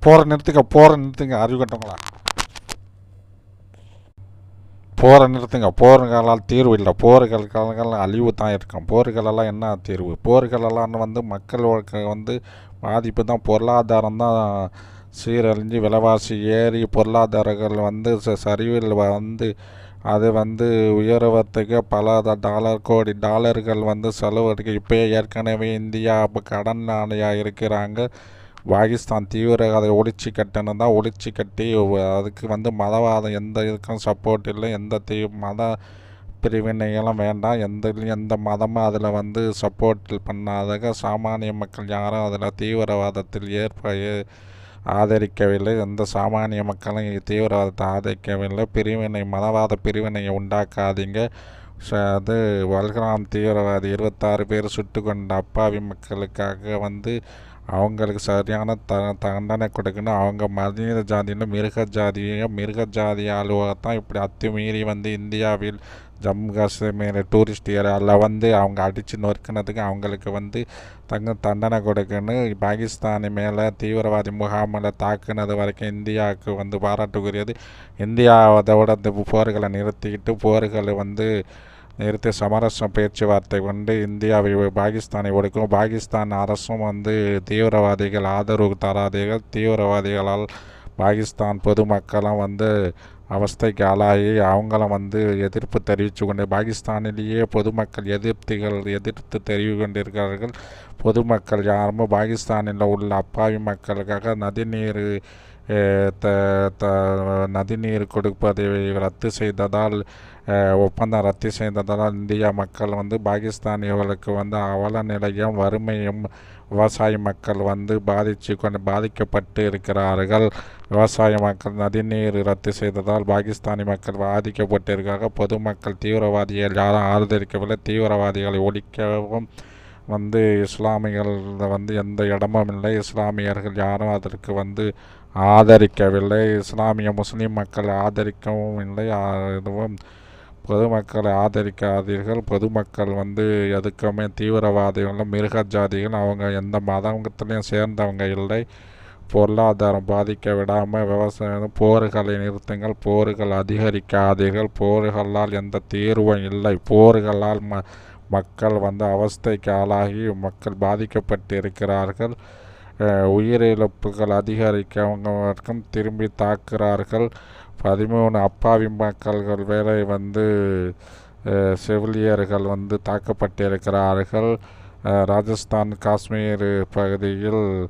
போகிற நிறுத்துங்க போகிற நிறுத்துங்க அறிவு கட்டவங்களா? போகிற நிறுத்துங்க போர்களால் தீர்வு இல்லை. போர்களுக்கால அழிவு தான் இருக்கும். போர்களெல்லாம் என்ன தீர்வு? போர்களெல்லாம் வந்து மக்களுக்கு வந்து பாதிப்பு தான். பொருளாதாரம் தான் சீரழிஞ்சு விலைவாசி ஏறி பொருளாதாரங்கள் வந்து ச- சரிவில் வந்து அது வந்து உயர்வத்துக்கு பல டாலர் கோடி டாலர்கள் வந்து செலவழிக்க. இப்போ ஏற்கனவே இந்தியா இப்போ கடன் ஆணையாக இருக்கிறாங்க. பாகிஸ்தான் தீவிரவாத ஒழிச்சு கட்டணும் தான் ஒழிச்சு கட்டி அதுக்கு வந்து மதவாதம் எந்த இதுக்கும் சப்போர்ட் இல்லை எந்த தீ மத பிரிவினைகளும் வேண்டாம். எந்த எந்த மதமும் அதில் வந்து சப்போர்ட் பண்ணாதக சாமானிய மக்கள் யாரும் அதில் தீவிரவாதத்தில் ஏற்ப ஆதரிக்கவில்லை. எந்த சாமானிய மக்களும் தீவிரவாதத்தை ஆதரிக்கவில்லை. பிரிவினை மதவாத பிரிவினையை உண்டாக்காதீங்க. அது வல்கராம் தீவிரவாதி இருபத்தாறு பேர் சுட்டு கொண்ட அப்பாவி மக்களுக்காக வந்து அவங்களுக்கு சரியான த தண்டனை கொடுக்கணும். அவங்க மனித ஜாதியில் மிருக ஜாதியோ மிருக ஜாதி அலுவலகத்தான் இப்படி அத்துமீறி வந்து இந்தியாவில் ஜம்மு காஷ்மீர் டூரிஸ்ட் ஏரியாவில் வந்து அவங்க அடித்து நொறுக்கினதுக்கு அவங்களுக்கு வந்து தங்க தண்டனை கொடுக்கணும். பாகிஸ்தானி மேலே தீவிரவாதி முகாமில் தாக்குனது வரைக்கும் இந்தியாவுக்கு வந்து பாராட்டுக்குரியது. இந்தியா அதோட போர்களை நிறுத்திக்கிட்டு போர்களை வந்து நிறுத்தி சமரசம் பேச்சுவார்த்தை கொண்டு இந்தியாவை பாகிஸ்தானை ஒடுக்கும் பாகிஸ்தான் அரசும் வந்து தீவிரவாதிகள் ஆதரவு தராதீர்கள் தீவிரவாதிகளால் பாகிஸ்தான் பொதுமக்களும் வந்து அவஸ்தைக்கு ஆளாகி அவங்களும் வந்து எதிர்ப்பு தெரிவித்து கொண்டு பாகிஸ்தானிலேயே பொதுமக்கள் எதிர்ப்புகள் எதிர்த்து தெரிவி கொண்டிருக்கிறார்கள் பொதுமக்கள் யாரும் பாகிஸ்தானில் உள்ள அப்பாவி மக்களுக்காக நதிநீர் த த நதிநீர் கொடுப்பதை ரத்து செய்ததால் ஒப்பந்தம் ரத்து செய்ததால் இந்திய மக்கள் வந்து பாகிஸ்தானியர்களுக்கு வந்து அவல நிலையும் வறுமையும் விவசாய மக்கள் வந்து பாதிச்சு கொண்டு பாதிக்கப்பட்டு இருக்கிறார்கள். விவசாய மக்கள் நதிநீர் ரத்து செய்ததால் பாகிஸ்தானி மக்கள் பாதிக்கப்பட்டிருக்காக பொதுமக்கள் தீவிரவாதிகள் யாரும் ஆதரிக்கவில்லை. தீவிரவாதிகளை ஒழிக்கவும் வந்து இஸ்லாமியர்கள் வந்து எந்த இடமும் இல்லை. இஸ்லாமியர்கள் யாரும் அதற்கு வந்து ஆதரிக்கவில்லை. இஸ்லாமிய முஸ்லீம் மக்கள் ஆதரிக்கவும் இல்லை. எதுவும் பொதுமக்களை ஆதரிக்காதீர்கள். பொதுமக்கள் வந்து எதுக்குமே தீவிரவாதிகளும் மிருக ஜாதிகள் அவங்க எந்த மதத்துலேயும் சேர்ந்தவங்க இல்லை. பொருளாதாரம் பாதிக்க விடாமல் விவசாயம் போர்களை நிறுத்துங்கள். போர்கள் அதிகரிக்காதீர்கள். போர்களால் எந்த தீர்வும் இல்லை. போர்களால் ம மக்கள் வந்து அவஸ்தைக்கு ஆளாகி மக்கள் பாதிக்கப்பட்டிருக்கிறார்கள். உயிரிழப்புகள் அதிகரிக்கவங்கவர்க்கும் திரும்பி தாக்குகிறார்கள். பதிமூணு அப்பாவி மக்கள்கள் வேலை வந்து செவிலியர்கள் வந்து தாக்கப்பட்டிருக்கிறார்கள். ராஜஸ்தான் காஷ்மீர் பகுதியில்